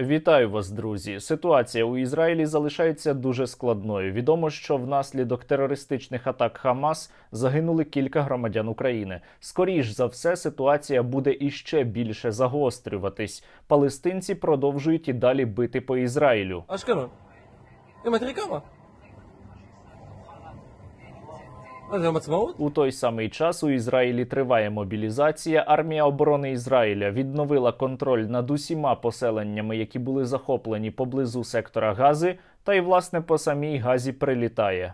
Вітаю вас, друзі. Ситуація у Ізраїлі залишається дуже складною. Відомо, що внаслідок терористичних атак Хамас загинули кілька громадян України. Скоріш за все, ситуація буде іще більше загострюватись. Палестинці продовжують і далі бити по Ізраїлю. Ашкано. У той самий час у Ізраїлі триває мобілізація. Армія оборони Ізраїля відновила контроль над усіма поселеннями, які були захоплені поблизу сектора Гази, та й власне по самій Газі прилітає.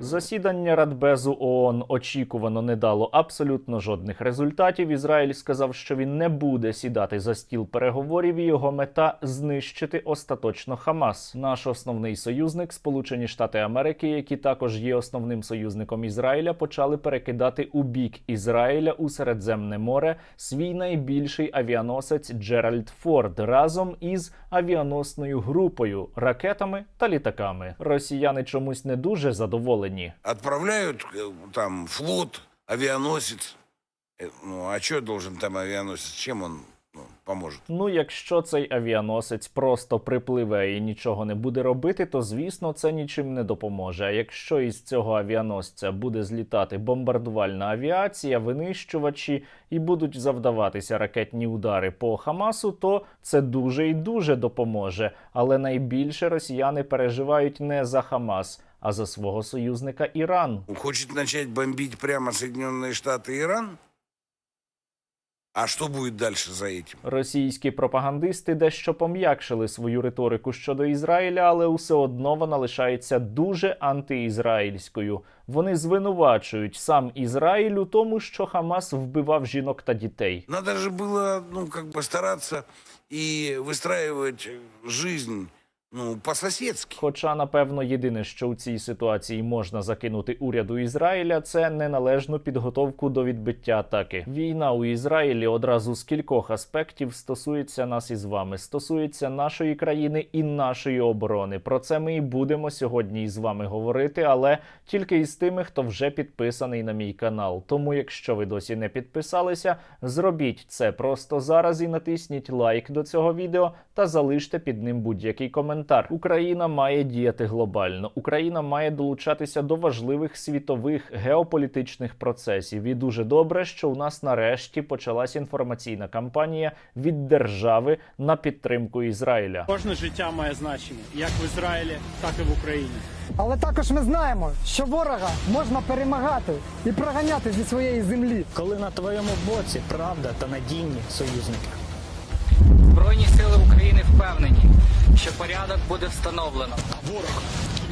Засідання Радбезу ООН очікувано не дало абсолютно жодних результатів. Ізраїль сказав, що він не буде сідати за стіл переговорів. і Його мета знищити остаточно Хамас. Наш основний союзник, Сполучені Штати Америки, які також є основним союзником Ізраїля, почали перекидати у бік Ізраїля у Середземне море свій найбільший авіаносець Джеральд Форд разом із авіаносною групою, ракетами та літаками. Росіяни чомусь не дуже задоволені. Отправляют э, там флот, авианосец. Э, Ну, а что должен там авианосец? Чем он ну, поможет? Ну, якщо цей авіаносець просто припливе і нічого не буде робити, то звісно це нічим не допоможе. А якщо із цього авіаносця буде злітати бомбардувальна авіація, винищувачі і будуть завдаватися ракетні удари по Хамасу, то це дуже і дуже допоможе. Але найбільше росіяни переживають не за Хамас, а за свого союзника Іран. Хочет начать бомбить прямо Соединенные Штаты и Иран? А что будет дальше за этим? Російські пропагандисти дещо пом'якшили свою риторику щодо Ізраїля, але усе одно вона лишається дуже антиізраїльською. Вони звинувачують сам Ізраїль у тому, що Хамас вбивав жінок та дітей. Надо же было, ну, как бы стараться и выстраивать жизнь, ну, по-соседски. Хоча, напевно, єдине, що у цій ситуації можна закинути уряду Ізраїля, це неналежну підготовку до відбиття атаки. Війна у Ізраїлі одразу з кількох аспектів стосується нас із вами, стосується нашої країни і нашої оборони. Про це ми і будемо сьогодні із вами говорити, але тільки із тими, хто вже підписаний на мій канал. Тому, якщо ви досі не підписалися, зробіть це просто зараз і натисніть лайк до цього відео та залиште під ним будь-який коментар. Україна має діяти глобально. Україна має долучатися до важливих світових геополітичних процесів. І дуже добре, що у нас нарешті почалась інформаційна кампанія від держави на підтримку Ізраїля. Кожне життя має значення як в Ізраїлі, так і в Україні. Але також ми знаємо, що ворога можна перемагати і проганяти зі своєї землі. коли на твоєму боці правда та надійні союзники. Збройні сили України впевнені, що порядок буде встановлено. Ворог,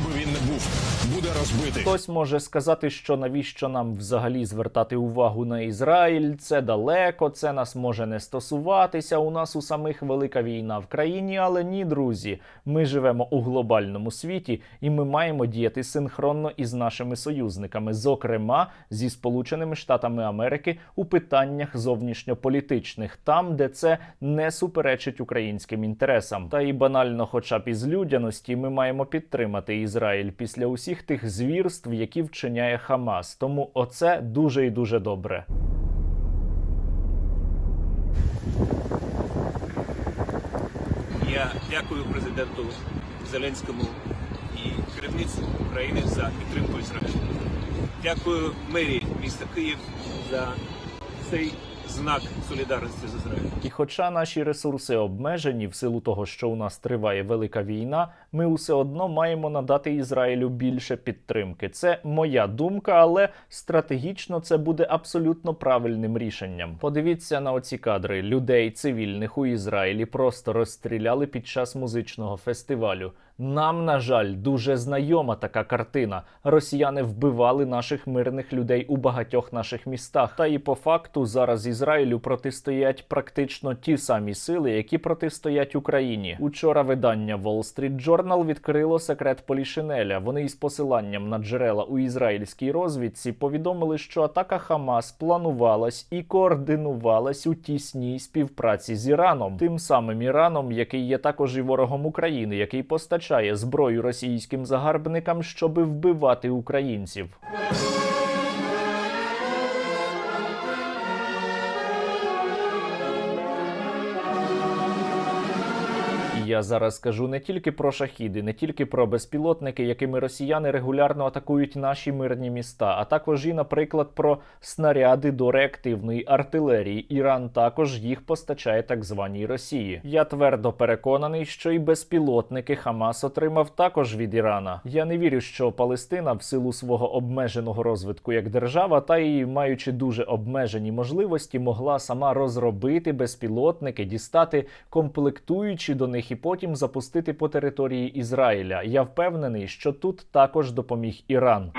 би він не був, буде розбитий. Хтось може сказати, що навіщо нам взагалі звертати увагу на Ізраїль? Це далеко, це нас може не стосуватися. У нас у самих велика війна в країні, але ні, друзі. Ми живемо у глобальному світі, і ми маємо діяти синхронно із нашими союзниками, зокрема зі Сполученими Штатами Америки у питаннях зовнішньополітичних, там, де це не суперечить українським інтересам. Та і банально, хоча б із людяності, ми маємо підтримати Ізраїль після усіх тих звірств, які вчиняє Хамас. Тому оце дуже і дуже добре. Я дякую президенту Зеленському і керівництву України за підтримку Ізраїлю. Дякую мерії міста Київ за цей знак солідарності з Ізраїлем. І хоча наші ресурси обмежені в силу того, що у нас триває велика війна, ми усе одно маємо надати Ізраїлю більше підтримки. Це моя думка, але стратегічно це буде абсолютно правильним рішенням. Подивіться на оці кадри людей цивільних у Ізраїлі просто розстріляли під час музичного фестивалю. Нам, на жаль, дуже знайома така картина. Росіяни вбивали наших мирних людей у багатьох наших містах. Та і по факту зараз Ізраїлю протистоять практично ті самі сили, які протистоять Україні. Учора видання Wall Street Journal відкрило секрет Полішинеля. Вони із посиланням на джерела у ізраїльській розвідці повідомили, що атака Хамас планувалась і координувалась у тісній співпраці з Іраном, тим самим Іраном, який є також і ворогом України, який постачає зброю російським загарбникам, щоби вбивати українців. Я зараз кажу не тільки про шахіди, не тільки про безпілотники, якими росіяни регулярно атакують наші мирні міста, а також і, наприклад, про снаряди до реактивної артилерії. Іран також їх постачає так званій Росії. Я твердо переконаний, що і безпілотники Хамас отримав також від Ірана. Я не вірю, що Палестина в силу свого обмеженого розвитку як держава, та і маючи дуже обмежені можливості, могла сама розробити безпілотники, дістати комплектуючі до них і потім запустити по території Ізраїля. Я впевнений, що тут також допоміг Іран.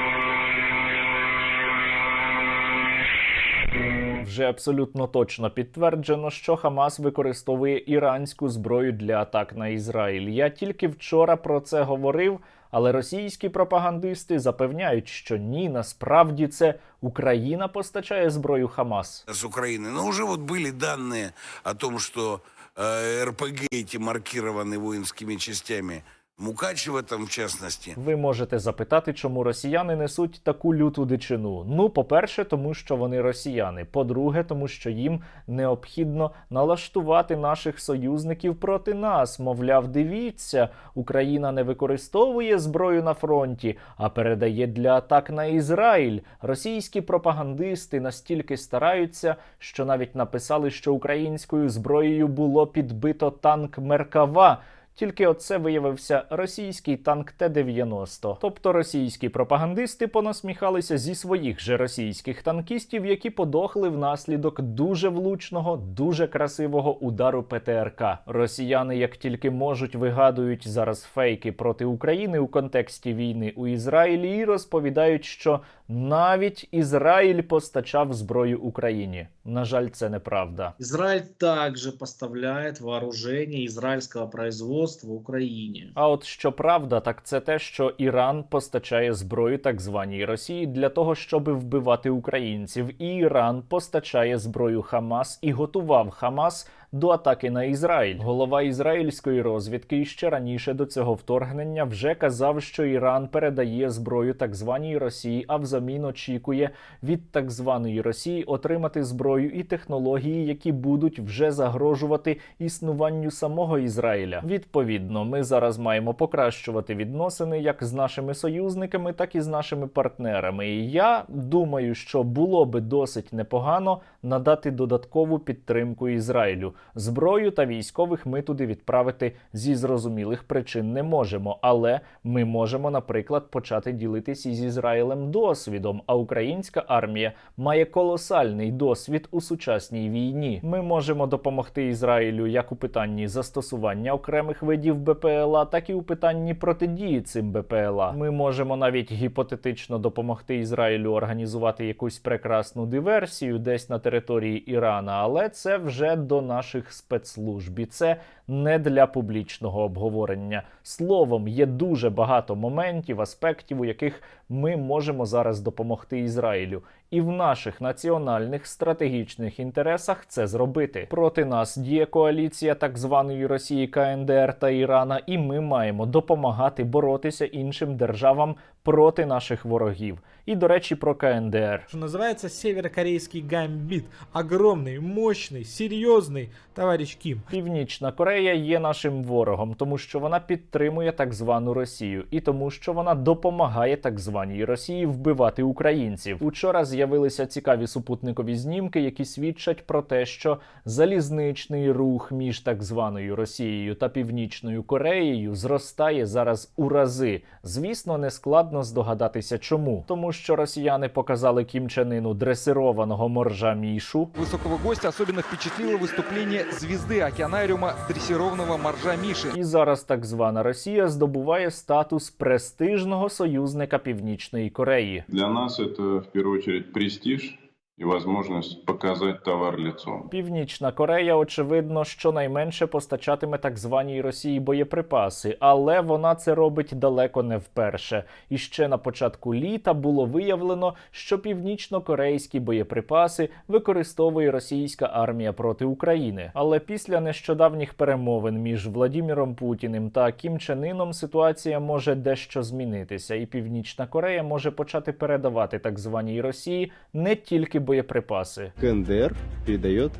Вже абсолютно точно підтверджено, що Хамас використовує іранську зброю для атак на Ізраїль. Я тільки вчора про це говорив, але російські пропагандисти запевняють, що ні, насправді це Україна постачає зброю Хамас. с Украины. Но уже вот были данные о том, что э, РПГ эти маркированы воинскими частями. Мукачева там в частности. Ви можете запитати, чому росіяни несуть таку люту дичину. Ну, по-перше, тому що вони росіяни. По-друге, тому що їм необхідно налаштувати наших союзників проти нас. Мовляв, дивіться, Україна не використовує зброю на фронті, а передає для атак на Ізраїль. Російські пропагандисти настільки стараються, що навіть написали, що українською зброєю було підбито танк Меркава. Тільки оце виявився російський танк Т-90. Тобто російські пропагандисти понасміхалися зі своїх же російських танкістів, які подохли внаслідок дуже влучного, дуже красивого удару ПТРК. Росіяни, як тільки можуть, вигадують зараз фейки проти України у контексті війни у Ізраїлі і розповідають, що навіть Ізраїль постачав зброю Україні. На жаль, це неправда. Израиль также поставляет вооружение израильского производства Украине. А от що правда, так це те, що Іран постачає зброю так званій Росії для того, щоб вбивати українців, і Іран постачає зброю Хамас і готував Хамас до атаки на Ізраїль. Голова ізраїльської розвідки ще раніше до цього вторгнення вже казав, що Іран передає зброю так званій Росії, а взамін очікує від так званої Росії отримати зброю і технології, які будуть вже загрожувати існуванню самого Ізраїля. Відповідно, ми зараз маємо покращувати відносини як з нашими союзниками, так і з нашими партнерами. І я думаю, що було би досить непогано надати додаткову підтримку Ізраїлю. Зброю та військових ми туди відправити зі зрозумілих причин не можемо, але ми можемо, наприклад, почати ділитися із Ізраїлем досвідом. А українська армія має колосальний досвід у сучасній війні. Ми можемо допомогти Ізраїлю як у питанні застосування окремих видів БПЛА, так і у питанні протидії цим БПЛА. Ми можемо навіть гіпотетично допомогти Ізраїлю організувати якусь прекрасну диверсію десь на території Ірана, але це вже до наших спецслужб. І це не для публічного обговорення. Словом, є дуже багато моментів, аспектів, у яких ми можемо зараз допомогти Ізраїлю І в наших національних стратегічних інтересах це зробити. Проти нас діє коаліція так званої Росії, КНДР та Ірана, і ми маємо допомагати боротися іншим державам проти наших ворогів. І до речі, про КНДР. Что называется северокорейский гамбит. Огромный, мощный, серьезный, товарищ Ким. Північна Корея є нашим ворогом, тому що вона підтримує так звану Росію, і тому, що вона допомагає так званій Росії вбивати українців. Учора з'явилося з'явилися цікаві супутникові знімки, які свідчать про те, що залізничний рух між так званою Росією та Північною Кореєю зростає зараз у рази. Звісно, не складно здогадатися, чому тому, що росіяни показали Кім Чен Іну дресированого моржа Мішу. Высокого гостя особенно впечатлило выступление звезды океанариума дрессированного моржа Миши. І зараз так звана Росія здобуває статус престижного союзника Північної Кореї. Для нас это в первую очередь престиж и возможность показать товар лицом. Північна Корея, очевидно, щонайменше постачатиме так званій Росії боєприпаси, але вона це робить далеко не вперше. І ще на початку літа було виявлено, що північно-корейські боєприпаси використовує російська армія проти України. Але після нещодавніх перемовин між Владіміром Путіним та Кім Чен Іном ситуація може дещо змінитися, і Північна Корея може почати передавати так званій Росії не тільки боєприпаси. КНДР передает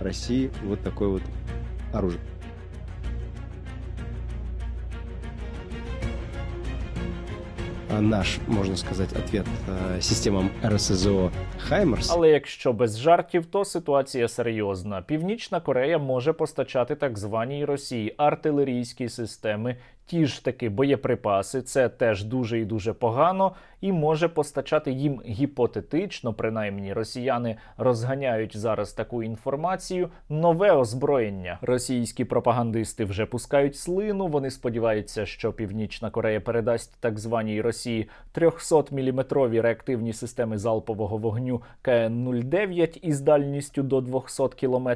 России вот такое вот оружие. Наш, можно сказать, ответ э, системам РСЗО «Хаймерс» Але якщо без жартів, то ситуація серйозна. Північна Корея може постачати так званій Росії артилерійські системи, ті ж таки боєприпаси. Це теж дуже і дуже погано, і може постачати їм гіпотетично, принаймні росіяни розганяють зараз таку інформацію. Нове озброєння. Російські пропагандисти вже пускають слину. Вони сподіваються, що Північна Корея передасть так званій Росії 300-мм реактивні системи залпового вогню КН-09 із дальністю до 200 км,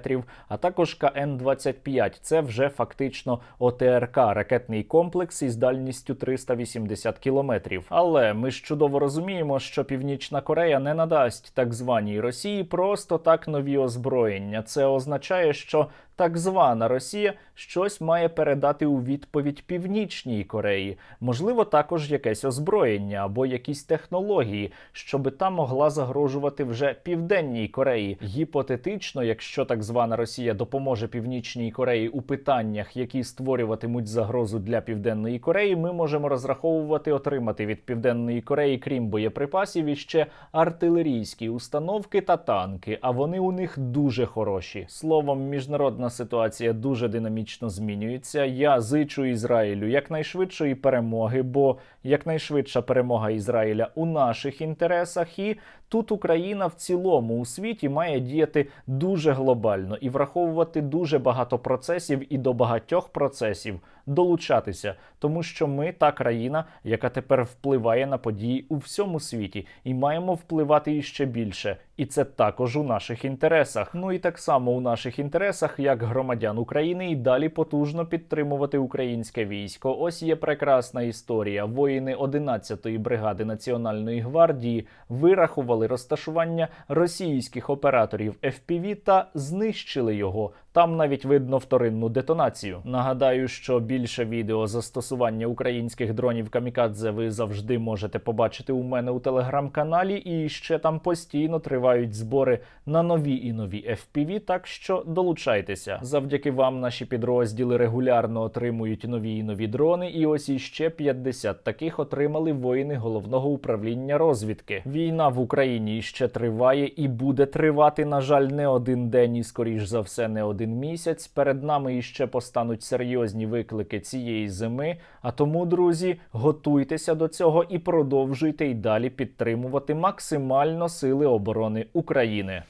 а також КН-25. Це вже фактично ОТРК ракетний комплекс із дальністю 380 кілометрів. Але ми ж чудово розуміємо, що Північна Корея не надасть так званій Росії просто так нові озброєння. Це означає, що так звана Росія щось має передати у відповідь Північній Кореї, можливо, також якесь озброєння або якісь технології, щоби та могла загрожувати вже Південній Кореї. Гіпотетично, якщо так звана Росія допоможе Північній Кореї у питаннях, які створюватимуть загрозу для Південної Кореї, ми можемо розраховувати отримати від Південної Кореї, крім боєприпасів, іще артилерійські установки та танки. А вони у них дуже хороші. Словом, міжнародна ситуація дуже динамічно змінюється. Я зичу Ізраїлю якнайшвидшої перемоги, бо якнайшвидша перемога Ізраїля у наших інтересах, і тут Україна в цілому у світі має діяти дуже глобально і враховувати дуже багато процесів і до багатьох процесів долучатися, тому що ми та країна, яка тепер впливає на події у всьому світі, і маємо впливати іще більше. І це також у наших інтересах. Ну і так само у наших інтересах, як громадян України, і далі потужно підтримувати українське військо. Ось є прекрасна історія. Воїни 11-ї бригади Національної гвардії вирахували розташування російських операторів FPV та знищили його. Там навіть видно вторинну детонацію. Нагадаю, що більше відео застосування українських дронів камікадзе ви завжди можете побачити у мене у телеграм-каналі, і ще там постійно тривають збори на нові і нові FPV, так що долучайтеся. Завдяки вам наші підрозділи регулярно отримують нові і нові дрони. І ось іще 50 таких отримали воїни головного управління розвідки. Війна в Україні ще триває і буде тривати, на жаль, не один день і скоріш за все не один місяць. Перед нами іще постануть серйозні виклики цієї зими. А тому, друзі, готуйтеся до цього і продовжуйте й далі підтримувати максимально сили оборони України.